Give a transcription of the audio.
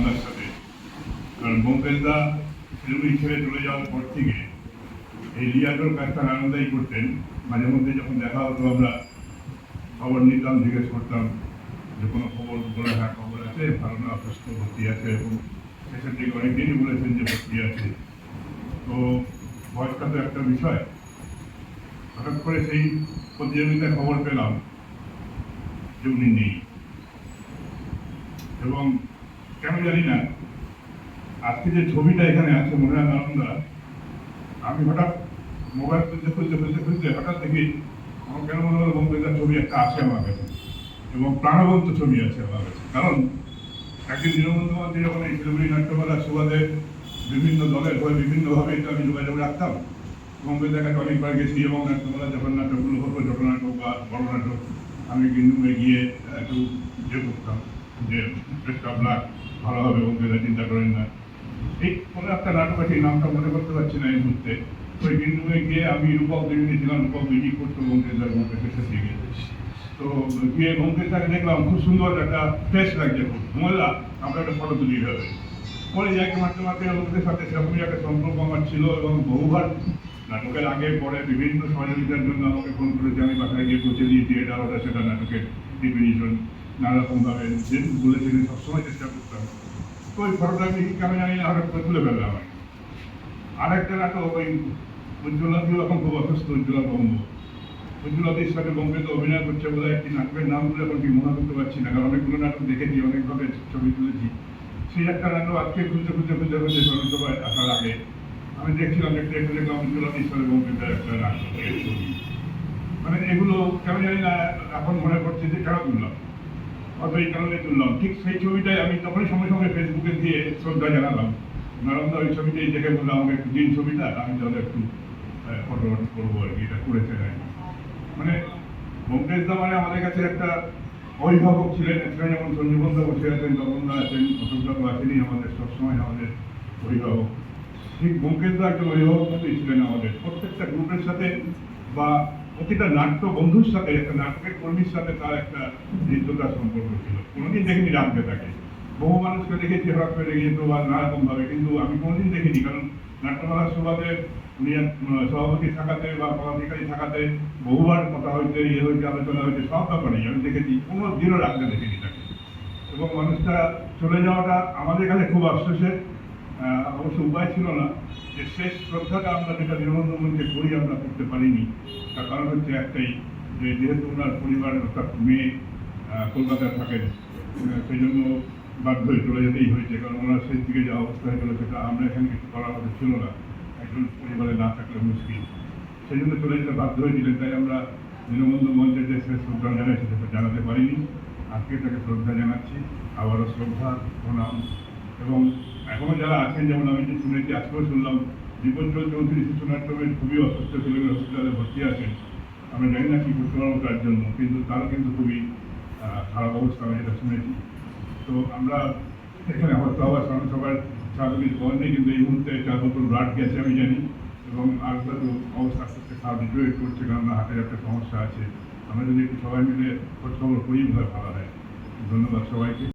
নালন্দার সাথে। কারণ বোমকেশদা শিলিগুড়ি ছেড়ে চলে যাওয়ার পর থেকে এই লিয়াটোর কাজটা নালন্দাই করতেন। মাঝে মধ্যে যখন দেখা হতো আমরা, খবর নিতাম, জিজ্ঞেস করতাম যে কোনো খবর বলে হ্যাঁ খবর আছে, ভালো না, অসুস্থ, ভর্তি আছে, এবং শেষের দিকে অনেকদিনই বলেছেন যে ভর্তি আছে। তো বয়সটা তো একটা বিষয়। হঠাৎ করে সেই প্রতিযোগিতায় খবর পেলাম যে উনি নেই। এবং কেন জানি না। আজকে যে ছবিটা এখানে আছে, মনে আনন্দা আমি হঠাৎ মোবাইল খুলতে খুলতে খুলতে খুলতে হঠাৎ দেখি আমার কেন মনে হলো বঙ্গবন্ধুর ছবি একটা আছে আমার কাছে। এবং প্রাণবন্ত ছবি আছে আমার কাছে। কারণ একদিন দীনবন্ধু মন্ত্রী যখন এই শিলিগুড়ি নাট্যমেলা সুবাদে বিভিন্ন দলের হয়ে বিভিন্নভাবে এটা আমি যোগাযোগ রাখতাম বম্বে দেখাতে অনেকবার গেছি এবং নাট্যমেলা, যখন নাটকগুলো হতো ছোট নাটক বা বড় নাটক, আমি কিন্তু গিয়ে একটু ইয়ে করতাম। যে প্রেসটা ব্লাক ভালো হবে বম্বেদা চিন্তা করেন না। এই কোনো একটা নাটক আছে নামটা মনে করতে পারছি না এই মুহূর্তে। ওই কিন্তু গিয়ে আমি রূপক দেবী ছিলাম রূপক দেবী করতো বঙ্গেদার বঙ্গের সাথে গিয়ে তো গিয়ে বঙ্গেশদাকে দেখলাম, খুব সুন্দর একটা ফ্রেশ লাগছে, খুব মজা আমরা একটা ফটো তুলি হবে পরে যাকে মারতে মারতে লোকদের সাথে সেরকমই একটা সম্পর্ক আমার ছিল এবং বহুবার নাটকের আগে, পরে বিভিন্ন সহযোগিতার জন্য আমাকে ফোন করেছে। আমি বাসায় গিয়ে পৌঁছে দিয়েছি, এটা, ওটা, সেটা নাটকের ডিফিনিশন নানারকমভাবে যে বলেছিলেন সবসময় চেষ্টা করতাম তো ওই ফটোটা আমি কেন জানি না, হঠাৎ করে তুলে ফেললাম আমি। আরেকটা নাটক ওই উজ্জ্বলাদিও এখন খুব অসুস্থ উজ্জ্বলা বঙ্গ উজ্জ্বলাদির সাথে বোম্বেতে অভিনয় করছে বলে একটি নাটকের নামগুলো এখন ঠিক মনে করতে পারছি না, কারণ অনেকগুলো নাটক দেখেছি অনেকভাবে ছবি তুলেছি। সেই একটা নাটক আজকে খুঁজতে খুঁজতে খুঁজতে খুঁজতে স্মরণসভায় আসার আগে আমি দেখছিলাম দেখতে একটু দেখলাম উজ্জ্বলাদির সাথে বোম্বেতে একটা নাটকের ছবি। মানে এগুলো কেন জানি না এখন মনে পড়ছে যে কেন তুললাম অত এই কারণে তুললাম। ঠিক সেই ছবিটাই আমি তখনই সঙ্গে সঙ্গে ফেসবুকে দিয়ে শ্রদ্ধা জানালাম। নারায়ণদা ওই ছবিটাই দেখে বললাম আমাকে একটু দিন ছবিটা আমি তাহলে একটু ফটো করব আর কি, এটা করেছে। মানে মুকেশদা মানে আমাদের কাছে একটা অভিভাবক ছিলেন এখানে যেমন সঞ্জীবন্দা বসে আছেন তপনদা আছেন অশোকদা তো আছেনই আমাদের, সবসময় আমাদের অভিভাবক। ঠিক মুকেশদা একটা অভিভাবক মতোই ছিলেন আমাদের। প্রত্যেকটা গ্রুপের সাথে বা প্রতিটা নাট্য বন্ধুর সাথে, একটা নাটকের কর্মীর সাথে তার একটা হৃদ্যতার সম্পর্ক ছিল। কোনোদিন দেখিনি রাখতে তাকে। বহু মানুষকে দেখেছি, হঠাৎ করে রেগে যেত বা নানারকম ভাবে। কিন্তু আমি কোনোদিন দেখিনি, কারণ নাট্যমেলার সুবাদে উনি সভাপতি থাকাতে বা পদাধিকারী থাকাতে বহুবার কথা হয়েছে ইয়ে হয়েছে আলোচনা হয়েছে সব ব্যাপারেই আমি দেখেছি। কোনো দিনও রাখতে দেখিনি তাকে। এবং মানুষটা চলে যাওয়াটা আমাদের কাছে খুব আফসোসের অবশ্য উপায় ছিল না যে শেষ শ্রদ্ধাটা আমরা যেটা দীনবন্ধু মন্ত্রী করি আমরা করতে পারিনি। তার কারণ হচ্ছে একটাই যে যেহেতু ওনার পরিবার অর্থাৎ মেয়ে কলকাতায় থাকেন সেই জন্য বাধ্য হয়ে চলে যেতেই হয়েছে। কারণ ওনার শেষ দিকে যে অবস্থা হয়েছিল সেটা আমরা এখানে কিছু করার মতো ছিল না। একজন পরিবারে না থাকলে মুশকিল। সেই জন্য চলে যেতে বাধ্য হয়েছিলেন। তাই আমরা দীনবন্ধু মঞ্চের যে শেষ শ্রদ্ধা জানাইছি সেটা জানাতে পারিনি। আজকে তাকে শ্রদ্ধা জানাচ্ছি। আবারও শ্রদ্ধা, প্রণাম। এবং এখনও যারা আছেন, যেমন আমি যে শুনেছি, আজকেও শুনলাম দীপঞ্চল চৌধুরী শিশু নাট্যমের খুবই অসুস্থ ছিলেন হসপিটালে ভর্তি আছেন। আমরা জানি না কি করতে পারব তার জন্য, কিন্তু তারও কিন্তু খুবই খারাপ অবস্থা আমি যেটা শুনেছি। তো আমরা এখানে হয়তো আবার সবার স্বাভাবিক নেই, কিন্তু এই মুহূর্তে চার বোতল ব্লাড গেছে, আমি জানি। এবং আর তো অবস্থা আস্তে আস্তে খারাপ ডিটোরেট করছে, কারণ হাতের একটা সমস্যা আছে। আমরা যদি একটু সবাই মিলে খোঁজ খবর করি ভালো হয়। ধন্যবাদ সবাইকে।